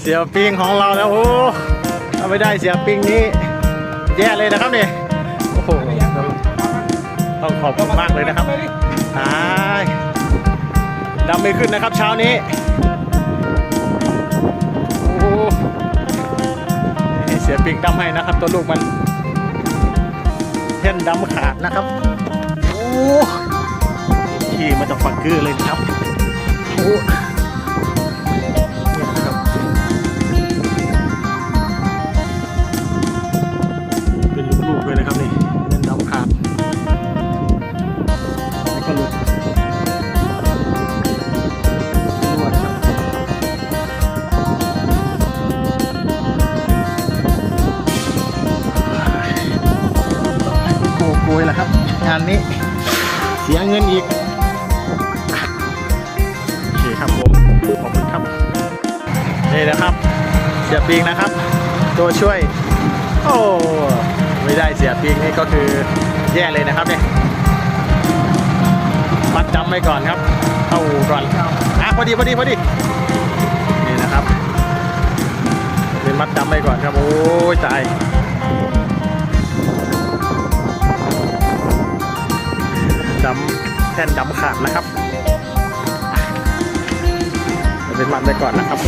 เสียปิงของเราแล้วโอ้ถ้าไม่ได้เสียปิงนี้ แย่เลยนะครับเนี่ยโอ้โหต้องขอบคุณมากเลยนะครับตายดำไม่ขึ้นนะครับเช้านี้โอ้นี่เสียปิงดำให้นะครับ ตัวลูกมันแท่นดำขาดนะครับโอ้ขี่มาจากฝักเกอร์เลยนะครับโอ้ ยแล้วครับ งานนี้เสียเงินอีก โอเคครับผม ขอบคุณครับ นี่นะครับ เสียปิงนะครับ ตัวช่วย โอ้ไม่ได้เสียปิงนี่ก็คือแย่เลยนะครับเนี่ยมัดจำไว้ก่อนครับ เข้าอูก่อน อะพอดีพอดีพอดีนี่นะครับเป็นมัดจำไว้ก่อนครับ โอ้ยตาย ดำแท่นดำขาดนะครับอะเป็นมันไปก่อนนะครับ